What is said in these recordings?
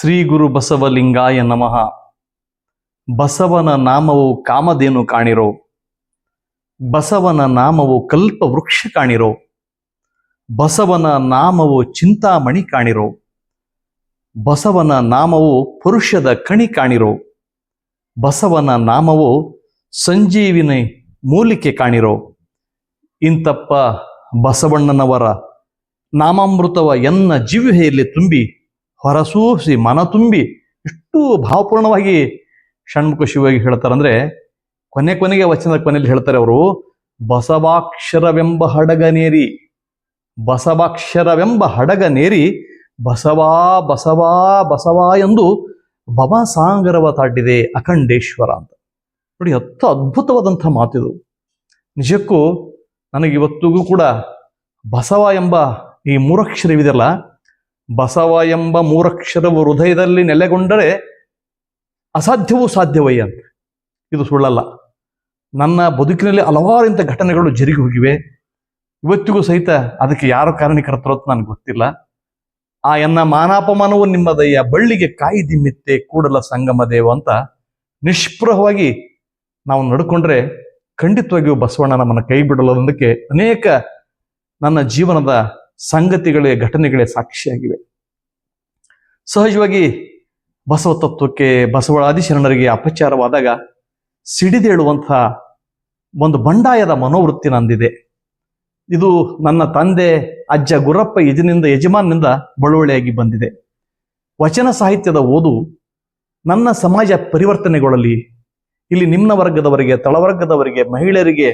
ಶ್ರೀ ಗುರು ಬಸವಲಿಂಗಾಯ ನಮಃ. ಬಸವನ ನಾಮವು ಕಾಮಧೇನು ಕಾಣಿರೋ. ಬಸವನ ನಾಮವು ಕಲ್ಪ ವೃಕ್ಷ ಕಾಣಿರೋ. ಬಸವನ ನಾಮವು ಚಿಂತಾಮಣಿ ಕಾಣಿರೋ. ಬಸವನ ನಾಮವು ಪುರುಷದ ಕಣಿ ಕಾಣಿರೋ. ಬಸವನ ನಾಮವು ಸಂಜೀವಿನಿ ಮೂಲಿಕೆ ಕಾಣಿರೋ. ಇಂತಪ್ಪ ಬಸವಣ್ಣನವರ ನಾಮಾಮೃತವ ಎನ್ನ ಜೀವಿಹೆಯಲ್ಲಿ ತುಂಬಿ ಹೊರಸೂಸಿ ಮನ ತುಂಬಿ ಇಷ್ಟು ಭಾವಪೂರ್ಣವಾಗಿ ಷಣ್ಮುಖ ಶಿವಾಗಿ ಹೇಳ್ತಾರಂದ್ರೆ ಕೊನೆ ಕೊನೆಗೆ ವಚನದ ಕೊನೆಯಲ್ಲಿ ಹೇಳ್ತಾರೆ ಅವರು, ಬಸವಾಕ್ಷರವೆಂಬ ಹಡಗನೇರಿ ಬಸವಾಕ್ಷರವೆಂಬ ಹಡಗನೇರಿ ಬಸವಾ ಬಸವಾ ಬಸವಾ ಎಂದು ಭವಸಾಗರವ ತಾಟಿದೆ ಅಖಂಡೇಶ್ವರ ಅಂತ. ನೋಡಿ ಅತ್ತ ಅದ್ಭುತವಾದಂಥ ಮಾತಿದು. ನಿಜಕ್ಕೂ ನನಗೆ ಇವತ್ತಿಗೂ ಕೂಡ ಬಸವ ಎಂಬ ಈ ಮೂರಕ್ಷರವಿದೆಯಲ್ಲ ಬಸವ ಎಂಬ ಮೂರಕ್ಷರವು ಹೃದಯದಲ್ಲಿ ನೆಲೆಗೊಂಡರೆ ಅಸಾಧ್ಯವೂ ಸಾಧ್ಯವಯ್ಯ ಅಂತ. ಇದು ಸುಳ್ಳಲ್ಲ. ನನ್ನ ಬದುಕಿನಲ್ಲಿ ಹಲವಾರು ಇಂಥ ಘಟನೆಗಳು ಜರುಗಿ ಹೋಗಿವೆ. ಇವತ್ತಿಗೂ ಸಹಿತ ಅದಕ್ಕೆ ಯಾರು ಕಾರಣೀಕರ್ತರೋ ಅಂತ ನನಗೆ ಗೊತ್ತಿಲ್ಲ. ಆ ಎನ್ನ ಮಾನಾಪಮಾನವು ನಿಮ್ಮದಯ್ಯ ಬಳ್ಳಿಗೆ ಕಾಯಿ ದಿಮ್ಮಿತ್ತೆ ಕೂಡಲ ಸಂಗಮ ದೇವ ಅಂತ ನಿಷ್ಪ್ರಹವಾಗಿ ನಾವು ನಡ್ಕೊಂಡ್ರೆ ಖಂಡಿತವಾಗಿಯೂ ಬಸವಣ್ಣ ನಮ್ಮನ್ನು ಕೈ ಬಿಡಲೋದಕ್ಕೆ ಅನೇಕ ನನ್ನ ಜೀವನದ ಸಂಗತಿಗಳೇ ಘಟನೆಗಳೇ ಸಾಕ್ಷಿಯಾಗಿವೆ. ಸಹಜವಾಗಿ ಬಸವ ತತ್ವಕ್ಕೆ ಬಸವಳಾದಿ ಶರಣರಿಗೆ ಅಪಚಾರವಾದಾಗ ಸಿಡಿದೇಳುವಂಥ ಒಂದು ಬಂಡಾಯದ ಮನೋವೃತ್ತಿ ನಂದಿದೆ. ಇದು ನನ್ನ ತಂದೆ, ಅಜ್ಜ ಗುರಪ್ಪ ಯಜನಿಂದ ಯಜಮಾನ್ನಿಂದ ಬಳುವಳಿಯಾಗಿ ಬಂದಿದೆ. ವಚನ ಸಾಹಿತ್ಯದ ಓದು ನನ್ನ ಸಮಾಜ ಪರಿವರ್ತನೆಗೊಳ್ಳಲಿ. ಇಲ್ಲಿ ನಿಮ್ನ ವರ್ಗದವರಿಗೆ, ತಳವರ್ಗದವರಿಗೆ, ಮಹಿಳೆಯರಿಗೆ,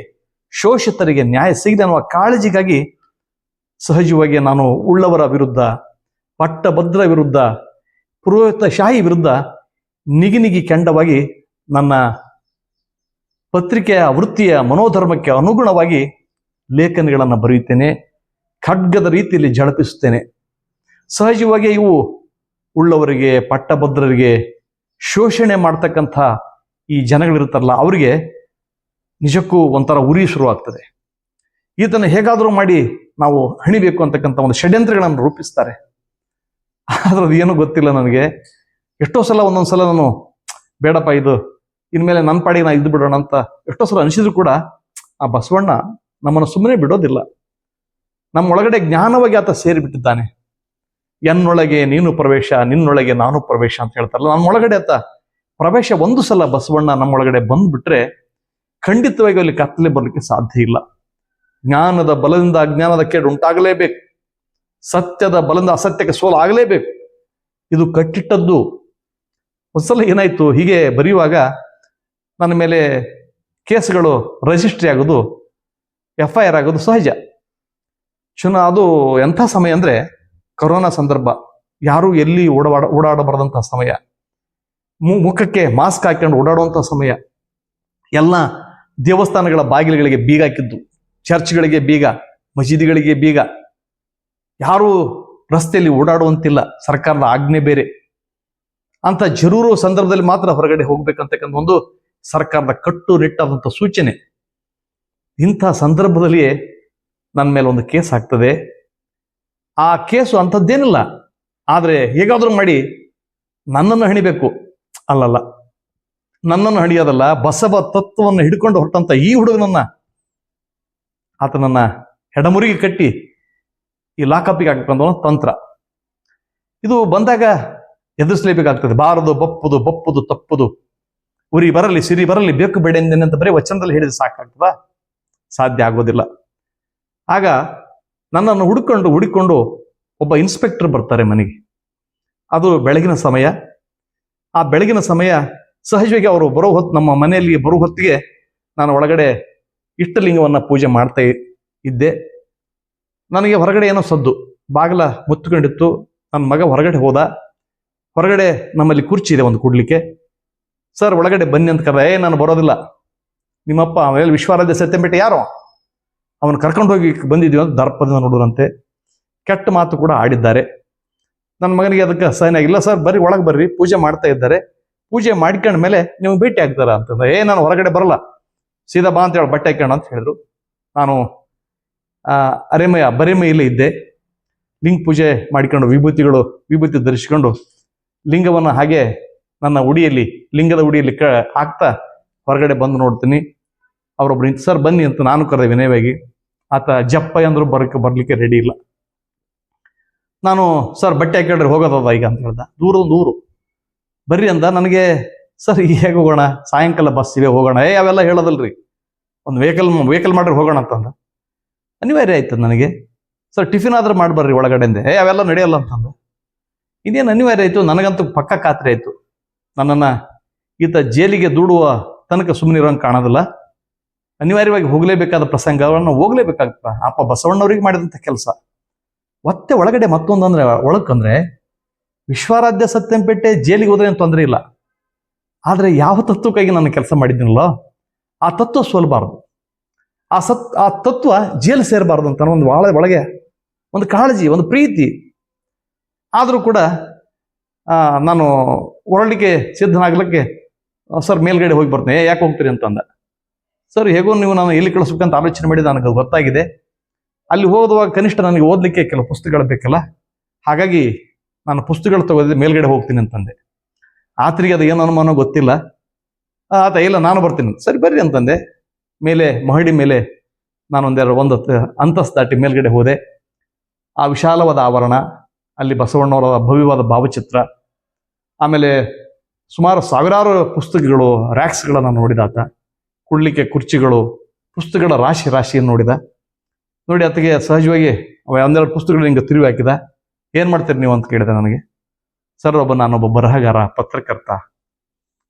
ಶೋಷಿತರಿಗೆ ನ್ಯಾಯ ಸಿಗದೆ ಅನ್ನುವ ಕಾಳಜಿಗಾಗಿ ಸಹಜವಾಗಿ ನಾನು ಉಳ್ಳವರ ವಿರುದ್ಧ ಪಟ್ಟಭದ್ರ ವಿರುದ್ಧ ಪುರೋಹಿತ ಶಾಹಿ ವಿರುದ್ಧ ನಿಗಿನಿಗಿ ನಿಗಿ ಕೆಂಡವಾಗಿ ನನ್ನ ಪತ್ರಿಕೆಯ ವೃತ್ತಿಯ ಮನೋಧರ್ಮಕ್ಕೆ ಅನುಗುಣವಾಗಿ ಲೇಖನಗಳನ್ನು ಬರೆಯುತ್ತೇನೆ, ಖಡ್ಗದ ರೀತಿಯಲ್ಲಿ ಝಳಪಿಸುತ್ತೇನೆ. ಸಹಜವಾಗಿ ಇವು ಉಳ್ಳವರಿಗೆ, ಪಟ್ಟಭದ್ರರಿಗೆ ಶೋಷಣೆ ಮಾಡ್ತಕ್ಕಂಥ ಈ ಜನಗಳಿರ್ತಾರಲ್ಲ ಅವರಿಗೆ ನಿಜಕ್ಕೂ ಒಂಥರ ಉರಿ ಶುರುವಾಗ್ತದೆ. ಈತನ ಹೇಗಾದರೂ ಮಾಡಿ ನಾವು ಹಣಿಬೇಕು ಅಂತಕ್ಕಂಥ ಒಂದು ಷಡ್ಯಂತ್ರಗಳನ್ನು ರೂಪಿಸ್ತಾರೆ. ಆದ್ರೆ ಅದೇನು ಗೊತ್ತಿಲ್ಲ ನನಗೆ. ಎಷ್ಟೋ ಸಲ ಒಂದೊಂದು ಸಲ ನಾನು, ಬೇಡಪ್ಪ ಇದು, ಇನ್ಮೇಲೆ ನನ್ನ ಪಾಡಿಗೆ ನಾ ಇದ್ದು ಬಿಡೋಣ ಅಂತ ಎಷ್ಟೋ ಸಲ ಅನಿಸಿದ್ರು ಕೂಡ, ಆ ಬಸವಣ್ಣ ನಮ್ಮನ್ನು ಸುಮ್ಮನೆ ಬಿಡೋದಿಲ್ಲ. ನಮ್ಮ ಒಳಗಡೆ ಜ್ಞಾನವಾಗಿ ಆತ ಸೇರಿಬಿಟ್ಟಿದ್ದಾನೆ. ಎನ್ನೊಳಗೆ ನೀನು ಪ್ರವೇಶ, ನಿನ್ನೊಳಗೆ ನಾನು ಪ್ರವೇಶ ಅಂತ ಹೇಳ್ತಾರಲ್ಲ ನಮ್ಮೊಳಗಡೆ ಆತ ಪ್ರವೇಶ ಒಂದು ಸಲ ಬಸವಣ್ಣ ನಮ್ಮೊಳಗಡೆ ಬಂದ್ಬಿಟ್ರೆ ಖಂಡಿತವಾಗಿ ಅಲ್ಲಿ ಕತ್ತಲೆ ಬರಲಿಕ್ಕೆ ಸಾಧ್ಯ ಇಲ್ಲ. ಜ್ಞಾನದ ಬಲದಿಂದ ಅಜ್ಞಾನದ ಕೇಡು ಉಂಟಾಗಲೇಬೇಕು. ಸತ್ಯದ ಬಲದಿಂದ ಅಸತ್ಯಕ್ಕೆ ಸೋಲು ಆಗಲೇಬೇಕು. ಇದು ಕಟ್ಟಿಟ್ಟದ್ದು. ಒಂದ್ಸಲ ಏನಾಯ್ತು? ಹೀಗೆ ಬರೆಯುವಾಗ ನನ್ನ ಮೇಲೆ ಕೇಸ್ಗಳು ರಿಜಿಸ್ಟ್ರಿ ಆಗೋದು ಎಫ್ ಐ ಆರ್ ಆಗೋದು ಸಹಜ. ಚುನಾ ಅದು ಎಂಥ ಸಮಯ ಅಂದರೆ ಕೊರೋನಾ ಸಂದರ್ಭ. ಯಾರು ಎಲ್ಲಿ ಓಡಾಡ ಓಡಾಡಬಾರ್ದಂಥ ಸಮಯ. ಮುಖಕ್ಕೆ ಮಾಸ್ಕ್ ಹಾಕೊಂಡು ಓಡಾಡುವಂಥ ಸಮಯ. ಎಲ್ಲ ದೇವಸ್ಥಾನಗಳ ಬಾಗಿಲುಗಳಿಗೆ ಬೀಗ ಹಾಕಿದ್ದು. ಚರ್ಚ್ಗಳಿಗೆ ಬೀಗ, ಮಸೀದಿಗಳಿಗೆ ಬೀಗ. ಯಾರು ರಸ್ತೆಯಲ್ಲಿ ಓಡಾಡುವಂತಿಲ್ಲ, ಸರ್ಕಾರದ ಆಜ್ಞೆ ಬೇರೆ. ಅಂತ ಜರೂರು ಸಂದರ್ಭದಲ್ಲಿ ಮಾತ್ರ ಹೊರಗಡೆ ಹೋಗ್ಬೇಕಂತಕ್ಕಂಥ ಒಂದು ಸರ್ಕಾರದ ಕಟ್ಟುನಿಟ್ಟಾದಂಥ ಸೂಚನೆ. ಇಂಥ ಸಂದರ್ಭದಲ್ಲಿಯೇ ನನ್ನ ಮೇಲೆ ಒಂದು ಕೇಸ್ ಆಗ್ತದೆ. ಆ ಕೇಸು ಅಂಥದ್ದೇನಿಲ್ಲ. ಆದರೆ ಹೇಗಾದರೂ ಮಾಡಿ ನನ್ನನ್ನು ಹಣಿಬೇಕು. ಅಲ್ಲಲ್ಲ. ನನ್ನನ್ನು ಹಣಿಯೋದಲ್ಲ, ಬಸವ ತತ್ವವನ್ನು ಹಿಡ್ಕೊಂಡು ಹೊರಟಂತ ಈ ಹುಡುಗನನ್ನ ಆತನನ್ನ ಹೆಡಮುರಿಗೆ ಕಟ್ಟಿ ಈ ಲಾಕಪ್ಪಿಗೆ ಹಾಕಬೇಕಂತ ತಂತ್ರ. ಇದು ಬಂದಾಗ ಎದುರಿಸಲೇಬೇಕಾಗ್ತದೆ. ಬಾರದು, ಬಪ್ಪುದು ಬಪ್ಪುದು, ತಪ್ಪುದು. ಉರಿ ಬರಲಿ, ಸಿರಿ ಬರಲಿ, ಬೇಕು ಬೇಡ ಅಂತ ಬರೀ ವಚನದಲ್ಲಿ ಹೇಳಿದ್ರೆ ಸಾಕಾಗ್ತದ? ಸಾಧ್ಯ ಆಗೋದಿಲ್ಲ. ಆಗ ನನ್ನನ್ನು ಹುಡುಕೊಂಡು ಹುಡುಕೊಂಡು ಒಬ್ಬ ಇನ್ಸ್ಪೆಕ್ಟರ್ ಬರ್ತಾರೆ ಮನೆಗೆ. ಅದು ಬೆಳಗಿನ ಸಮಯ. ಆ ಬೆಳಗಿನ ಸಮಯ ಸಹಜವಾಗಿ ಅವರು ಬರೋ ಹೊತ್ತು, ನಮ್ಮ ಮನೆಯಲ್ಲಿ ಬರೋ ಹೊತ್ತಿಗೆ ನಾನು ಒಳಗಡೆ ಇಷ್ಟಲಿಂಗವನ್ನ ಪೂಜೆ ಮಾಡ್ತಾ ಇದ್ದೆ. ನನಗೆ ಹೊರಗಡೆ ಏನೋ ಸದ್ದು. ಬಾಗಿಲ ಮುತ್ತುಕೊಂಡಿತ್ತು. ನನ್ನ ಮಗ ಹೊರಗಡೆ ಹೋದ. ಹೊರಗಡೆ ನಮ್ಮಲ್ಲಿ ಕುರ್ಚಿ ಇದೆ ಒಂದು ಕೂಡ್ಲಿಕ್ಕೆ. ಸರ್, ಒಳಗಡೆ ಬನ್ನಿ ಅಂತ ಕರೆ ಏ, ನಾನು ಬರೋದಿಲ್ಲ. ನಿಮ್ಮಪ್ಪ ಆಮೇಲೆ ವಿಶ್ವಾರಾಧ್ಯ ಸತ್ಯಂಪೇಟ ಯಾರೋ? ಅವನು ಕರ್ಕೊಂಡು ಹೋಗಿ ಬಂದಿದ್ದೀವಿ ಅಂತ ದರ್ಪದಿಂದ ನೋಡುವಂತೆ ಕೆಟ್ಟ ಮಾತು ಕೂಡ ಆಡಿದ್ದಾರೆ. ನನ್ನ ಮಗನಿಗೆ ಅದಕ್ಕೆ ಸೈನ್ ಆಗಿಲ್ಲ. ಸರ್, ಬರ್ರಿ, ಒಳಗೆ ಬರ್ರಿ. ಪೂಜೆ ಮಾಡ್ತಾ ಇದ್ದಾರೆ. ಪೂಜೆ ಮಾಡ್ಕೊಂಡ ಮೇಲೆ ನೀವು ಭೇಟಿ ಆಗ್ತಾರ? ಅಂತಂದ್ರೆ ಏ, ನಾನು ಹೊರಗಡೆ ಬರಲ್ಲ. ಸೀದಾ ಬಾ ಅಂತ ಹೇಳಿ ಬಟ್ಟೆ ಹಾಕೋಣ ಅಂತ ಹೇಳಿದ್ರು. ನಾನು ಅರೆಮಯ ಬರೆಮೈಯಲ್ಲಿ ಇದ್ದೆ. ಲಿಂಗ ಪೂಜೆ ಮಾಡಿಕೊಂಡು, ವಿಭೂತಿಗಳು, ವಿಭೂತಿ ಧರಿಸಿಕೊಂಡು, ಲಿಂಗವನ್ನು ಹಾಗೆ ನನ್ನ ಉಡಿಯಲ್ಲಿ, ಲಿಂಗದ ಉಡಿಯಲ್ಲಿ ಕ, ಹಾಕ್ತಾ ಹೊರಗಡೆ ಬಂದು ನೋಡ್ತೀನಿ. ಅವರೊಬ್ರು ಸರ್, ಬನ್ನಿ ಅಂತ ನಾನು ಕರೆದೆ ವಿನಯವಾಗಿ. ಆತ, ಜಪ್ಪ ಅಂದ್ರು ಬರಕ್ಕೆ, ಬರಲಿಕ್ಕೆ ರೆಡಿ ಇಲ್ಲ. ನಾನು, ಸರ್, ಬಟ್ಟೆ ಹಾಕಿಕೊಂಡ್ರೆ ಹೋಗೋದದ ಈಗ ಅಂತ ಹೇಳ್ದ. ದೂರದ ದೂರು ಬರ್ರಿ ಅಂದ, ನನಗೆ, ಸರ್, ಈಗ ಹೇಗೆ ಹೋಗೋಣ? ಸಾಯಂಕಾಲ ಬಸ್ ಇವೆ ಹೋಗೋಣ. ಏ, ಅವೆಲ್ಲ ಹೇಳೋದಲ್ರಿ. ಒಂದು ವೆಹಿಕಲ್ ವೆಹಿಕಲ್ ಮಾಡ್ರಿ, ಹೋಗೋಣ ಅಂತಂದ ಅನಿವಾರ್ಯ ಆಯ್ತು ನನಗೆ. ಸರ್ ಟಿಫಿನ್ ಆದ್ರೆ ಮಾಡ್ಬರ್ರಿ ಒಳಗಡೆಂದೆ. ಏ, ಅವೆಲ್ಲ ನಡೆಯಲ್ಲ ಅಂತಂದು. ಇನ್ನೇನು ಅನಿವಾರ್ಯ ಆಯ್ತು? ನನಗಂತೂ ಪಕ್ಕ ಖಾತ್ರಿ ಆಯ್ತು. ನನ್ನನ್ನು ಈತ ಜೈಲಿಗೆ ದೂಡುವ ತನಕ ಸುಮ್ಮನೆ ಇರೋಂಗೆ ಕಾಣೋದಿಲ್ಲ. ಅನಿವಾರ್ಯವಾಗಿ ಹೋಗಲೇಬೇಕಾದ ಪ್ರಸಂಗವನ್ನು ಹೋಗ್ಲೇಬೇಕಾಗ್ತದ. ಅಪ್ಪ ಬಸವಣ್ಣವ್ರಿಗೆ ಮಾಡಿದಂಥ ಕೆಲಸ. ಮತ್ತೆ ಒಳಗಡೆ ಮತ್ತೊಂದಂದ್ರೆ ಒಳಕ್ಕಂದ್ರೆ ವಿಶ್ವಾರಾಧ್ಯ ಸತ್ಯಂಪೇಟೆ ಜೈಲಿಗೆ ಹೋದ್ರೆ ಏನು ತೊಂದರೆ ಇಲ್ಲ. ಆದರೆ ಯಾವ ತತ್ವಕ್ಕಾಗಿ ನಾನು ಕೆಲಸ ಮಾಡಿದ್ದೀನಲ್ಲೋ, ಆ ತತ್ವ ಸೋಲ್ಬಾರ್ದು. ಆ ಸತ್ ಆ ತತ್ವ ಜೇಲ್ ಸೇರಬಾರ್ದು ಅಂತ ಒಂದು ಒಳ ಒಳಗೆ ಒಂದು ಕಾಳಜಿ ಒಂದು ಪ್ರೀತಿ. ಆದರೂ ಕೂಡ ನಾನು ಹೊರಡಲಿಕ್ಕೆ ಸಿದ್ಧನಾಗ್ಲಿಕ್ಕೆ ಸರ್ ಮೇಲ್ಗಡೆ ಹೋಗಿ ಬರ್ತೇನೆ. "ಏ, ಯಾಕೆ ಹೋಗ್ತೀರಿ ಅಂತಂದ ಸರ್ ಹೇಗೋ ನೀವು ನಾನು ಎಲ್ಲಿ ಕಳಿಸ್ಬೇಕಂತ ಆಲೋಚನೆ ಮಾಡಿ ನನಗೆ ಅದು ಗೊತ್ತಾಗಿದೆ. ಅಲ್ಲಿ ಹೋಗುವಾಗ ಕನಿಷ್ಠ ನನಗೆ ಓದಲಿಕ್ಕೆ ಕೆಲವು ಪುಸ್ತಕಗಳು ಬೇಕಲ್ಲ. ಹಾಗಾಗಿ ನಾನು ಪುಸ್ತಕಗಳು ತಗೋದಿದ್ದೆ ಮೇಲ್ಗಡೆ ಹೋಗ್ತೀನಿ ಅಂತಂದೆ ಆತರಿಗೆ ಅದು ಏನು ಅನುಮಾನ ಗೊತ್ತಿಲ್ಲ. ಆತ ಇಲ್ಲ ನಾನು ಬರ್ತೀನಿ ಸರಿ ಬರ್ರಿ ಅಂತಂದೆ ಮೇಲೆ, ಮಹಡಿ ಮೇಲೆ ನಾನು ಒಂದೆರಡು ಒಂದು ಅಂತಸ್ತು ದಾಟಿ ಮೇಲ್ಗಡೆ ಹೋದೆ. ಆ ವಿಶಾಲವಾದ ಆವರಣ, ಅಲ್ಲಿ ಬಸವಣ್ಣವರ ಭವ್ಯವಾದ ಭಾವಚಿತ್ರ, ಆಮೇಲೆ ಸುಮಾರು ಸಾವಿರಾರು ಪುಸ್ತಕಗಳು ರ್ಯಾಕ್ಸ್ಗಳನ್ನು ನೋಡಿದಾತ ಕುಳ್ಳಿಕೆ ಕುರ್ಚಿಗಳು, ಪುಸ್ತಕಗಳ ರಾಶಿ ರಾಶಿಯನ್ನು ನೋಡಿದ. ನೋಡಿ ಆತಗೆ ಸಹಜವಾಗಿ ಒಂದೆರಡು ಪುಸ್ತಕಗಳು ಹಿಂಗೆ ತಿರುವಿ ಹಾಕಿದ. ಏನು ಮಾಡ್ತೀರಿ ನೀವು ಅಂತ ಕೇಳಿದೆ ನನಗೆ. ಸರ್, ಒಬ್ಬ ನಾನೊಬ್ಬ ಬರಹಗಾರ, ಪತ್ರಕರ್ತ.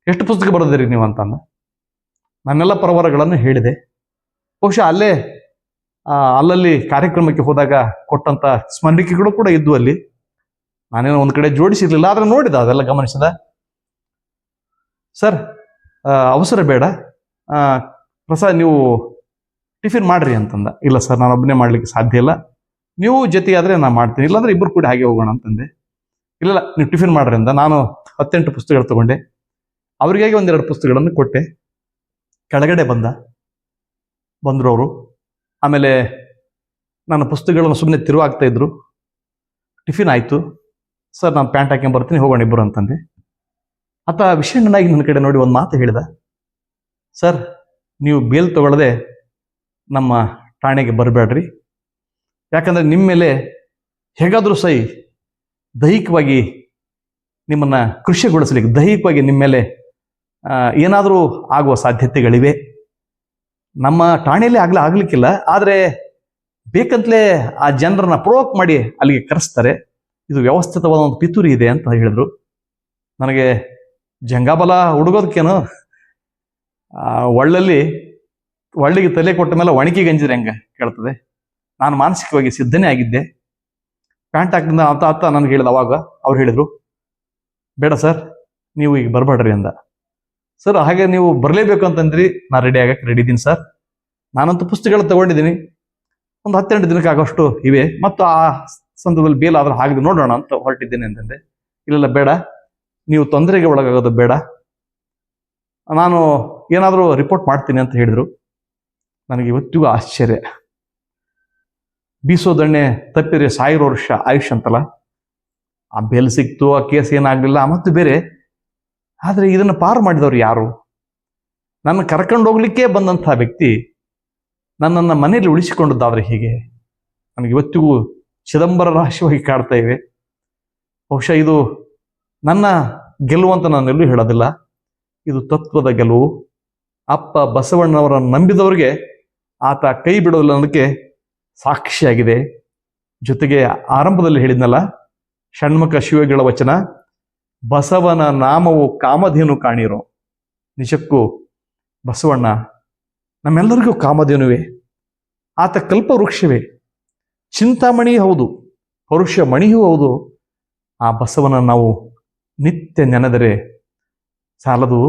ಎಷ್ಟು ಪುಸ್ತಕ ಬರೆದಿರಿ ನೀವು? ಅಂತಂದ. ನನ್ನೆಲ್ಲ ಪರವರಗಳನ್ನು ಹೇಳಿದೆ. ಬಹುಶಃ ಅಲ್ಲೇ ಅಲ್ಲಲ್ಲಿ ಕಾರ್ಯಕ್ರಮಕ್ಕೆ ಹೋದಾಗ ಕೊಟ್ಟಂತ ಸ್ಮರಣಿಕೆಗಳು ಕೂಡ ಇದ್ವು ಅಲ್ಲಿ. ನಾನೇನೋ ಒಂದು ಕಡೆ ಜೋಡಿಸಿರ್ಲಿಲ್ಲ ಆದರೆ ನೋಡಿದ ಅದೆಲ್ಲ ಗಮನಿಸಿದ. ಸರ್ ಅವಸರ ಬೇಡ. ಪ್ರಸಾದ್ ನೀವು ಟಿಫಿನ್ ಮಾಡ್ರಿ ಅಂತಂದ. ಇಲ್ಲ ಸರ್ ನಾನು ಒಬ್ಬನೇ ಮಾಡ್ಲಿಕ್ಕೆ ಸಾಧ್ಯ ಇಲ್ಲ. ನೀವು ಜೊತೆಯಾದರೆ ನಾನು ಮಾಡ್ತೀನಿ. ಇಲ್ಲಾಂದ್ರೆ ಇಬ್ಬರು ಕೂಡ ಹಾಗೆ ಹೋಗೋಣ ಅಂತಂದೆ. ಇಲ್ಲ, ನೀವು ಟಿಫಿನ್ ಮಾಡ್ರಿ ಅಂತ ನಾನು ಹತ್ತೆಂಟು ಪುಸ್ತಕಗಳು ತಗೊಂಡೆ. ಅವರಿಗಾಗಿ ಒಂದೆರಡು ಪುಸ್ತಕಗಳನ್ನು ಕೊಟ್ಟೆ. ಕೆಳಗಡೆ ಬಂದ ಬಂದರು ಅವರು ಆಮೇಲೆ ನನ್ನ ಪುಸ್ತಕಗಳನ್ನು ಸುಮ್ಮನೆ ತಿರುವಾಗ್ತಾ ಇದ್ರು. ಟಿಫಿನ್ ಆಯಿತು. ಸರ್, ನಾನು ಪ್ಯಾಂಟ್ ಹಾಕೊಂಬರ್ತೀನಿ ಬರ್ತೀನಿ, ಹೋಗೋಣ ಇಬ್ಬರು ಅಂತಂದೆ. ಆತ ವಿಷಣ್ಣನಾಗಿ ನನ್ನ ಕಡೆ ನೋಡಿ ಒಂದು ಮಾತು ಹೇಳಿದ, ಸರ್, ನೀವು ಬೇಲ್ ತಗೊಳ್ಳದೆ ನಮ್ಮ ಠಾಣೆಗೆ ಬರಬೇಡ್ರಿ ಯಾಕಂದರೆ ನಿಮ್ಮ ಮೇಲೆ ಹೇಗಾದರೂ ಸೈ ದೈಹಿಕವಾಗಿ ನಿಮ್ಮನ್ನು ಕೃಷಿಗೊಳಿಸ್ಲಿಕ್ಕೆ, ದೈಹಿಕವಾಗಿ ನಿಮ್ಮ ಮೇಲೆ ಏನಾದರೂ ಆಗುವ ಸಾಧ್ಯತೆಗಳಿವೆ? ನಮ್ಮ ಠಾಣೆಯಲ್ಲಿ ಆಗ್ಲ ಆಗ್ಲಿಕ್ಕಿಲ್ಲ, ಆದರೆ ಬೇಕಂತಲೇ ಆ ಜನರನ್ನ ಪ್ರೋವೋಕ್ ಮಾಡಿ ಅಲ್ಲಿಗೆ ಕರೆಸ್ತಾರೆ. ಇದು ವ್ಯವಸ್ಥಿತವಾದ ಒಂದು ಪಿತೂರಿ ಇದೆ ಅಂತ ಹೇಳಿದ್ರು. ನನಗೆ ಜಂಗಾಬಲ ಹುಡುಗೋದಕ್ಕೇನು ಒಳ್ಳಲ್ಲಿ ಒಳ್ಳಿಗೆ ತಲೆ ಕೊಟ್ಟ ಮೇಲೆ ಒಣಗಿ ಗಂಜಿದ್ರೆ ಹೆಂಗೆ ಕೇಳ್ತದೆ? ನಾನು ಮಾನಸಿಕವಾಗಿ ಸಿದ್ಧನೇ ಆಗಿದ್ದೆ. ಪ್ಯಾಂಟ್ ಹಾಕಿದ ಆತ ಆತ ನನಗೆ ಹೇಳಿದ ಅವಾಗ ಅವ್ರು ಹೇಳಿದರು, ಬೇಡ ಸರ್, ನೀವು ಈಗ ಬರಬೇಡ್ರಿ ಅಂದ. ಸರ್ ಹಾಗೆ ನೀವು ಬರಲೇಬೇಕು ಅಂತಂದ್ರಿ, ನಾ ರೆಡಿ ಆಗಕ್ಕೆ ರೆಡಿ ಇದ್ದೀನಿ ಸರ್ ನಾನಂತೂ ಪುಸ್ತಕಗಳು ತಗೊಂಡಿದ್ದೀನಿ. ಒಂದು ಹತ್ತೆರಡು ದಿನಕ್ಕೆ ಆಗೋಷ್ಟು ಇವೆ. ಮತ್ತು ಆ ಸಂದರ್ಭದಲ್ಲಿ ಬೇಲ್ ಆದ್ರೆ ಹಾಗೆ ನೋಡೋಣ ಅಂತ ಹೊರಟಿದ್ದೇನೆ ಅಂತಂದೆ. ಇಲ್ಲೆಲ್ಲ ಬೇಡ. ನೀವು ತೊಂದರೆಗೆ ಒಳಗಾಗೋದು ಬೇಡ. ನಾನು ಏನಾದರೂ ರಿಪೋರ್ಟ್ ಮಾಡ್ತೀನಿ ಅಂತ ಹೇಳಿದರು. ನನಗೆ ಇವತ್ತಿಗೂ ಆಶ್ಚರ್ಯ. ಬೀಸೋದಣ್ಣೆ ತಪ್ಪಿದ್ರೆ ಸಾವಿರ ವರ್ಷ ಆಯುಷ್ ಅಂತಲ್ಲ. ಆ ಬೇಲ್ ಸಿಕ್ತು, ಆ ಕೇಸ್ ಏನಾಗಲಿಲ್ಲ ಮತ್ತು ಬೇರೆ. ಆದರೆ ಇದನ್ನು ಪಾರು ಮಾಡಿದವರು ಯಾರು? ನನ್ನ ಕರ್ಕೊಂಡು ಹೋಗ್ಲಿಕ್ಕೆ ಬಂದಂಥ ವ್ಯಕ್ತಿ ನನ್ನನ್ನು ಮನೆಯಲ್ಲಿ ಉಳಿಸಿಕೊಂಡದ್ದಾದ್ರೆ ಹೀಗೆ? ನನಗೆ ಇವತ್ತಿಗೂ ಚಿದಂಬರ ರಹಸ್ಯವಾಗಿ ಕಾಡ್ತಾ ಇವೆ ಬಹುಶಃ ಇದು ನನ್ನ ಗೆಲುವು ಅಂತ ನಾನು ಎಲ್ಲೂ ಹೇಳೋದಿಲ್ಲ. ಇದು ತತ್ವದ ಗೆಲುವು. ಅಪ್ಪ ಬಸವಣ್ಣವರನ್ನು ನಂಬಿದವರಿಗೆ ಆತ ಕೈ ಬಿಡೋದಿಲ್ಲ ಅನ್ನೋದಕ್ಕೆ ಸಾಕ್ಷಿಯಾಗಿದೆ. ಜೊತೆಗೆ ಆರಂಭದಲ್ಲಿ ಹೇಳಿದ್ನಲ್ಲ, ಷಣ್ಮುಖ ಶಿವಗಳ ವಚನ ಬಸವನ ನಾಮವು ಕಾಮಧೇನು ಕಾಣಿರೋ. ನಿಜಕ್ಕೂ ಬಸವಣ್ಣ, ನಮ್ಮೆಲ್ಲರಿಗೂ ಕಾಮಧೇನುವೆ. ಆತ ಕಲ್ಪವೃಕ್ಷವೇ. ಚಿಂತಾಮಣಿ ಹೌದು ಪರುಷ ಮಣಿಯೂ ಹೌದು. ಆ ಬಸವನ ನಾವು ನಿತ್ಯ ನೆನೆದರೆ ಸಾಲದು.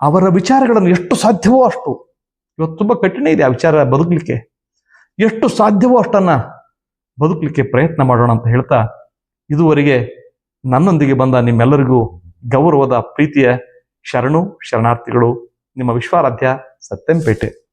ಅವರ ವಿಚಾರಗಳನ್ನು ಎಷ್ಟು ಸಾಧ್ಯವೋ ಅಷ್ಟು. ಇವತ್ತು ತುಂಬ ಕಠಿಣ ಇದೆ ಆ ವಿಚಾರ ಬದುಕಲಿಕ್ಕೆ. ಎಷ್ಟು ಸಾಧ್ಯವೋ ಅಷ್ಟನ್ನು ಬದುಕಲಿಕ್ಕೆ ಪ್ರಯತ್ನ ಮಾಡೋಣ ಅಂತ ಹೇಳ್ತಾ ಇದುವರೆಗೆ ನನ್ನೊಂದಿಗೆ ಬಂದ ನಿಮ್ಮೆಲ್ಲರಿಗೂ ಗೌರವದ ಪ್ರೀತಿಯ ಶರಣು ಶರಣಾರ್ಥಿಗಳು ನಿಮ್ಮ ವಿಶ್ವಾರಾಧ್ಯ ಸತ್ಯಂಪೇಟೆ.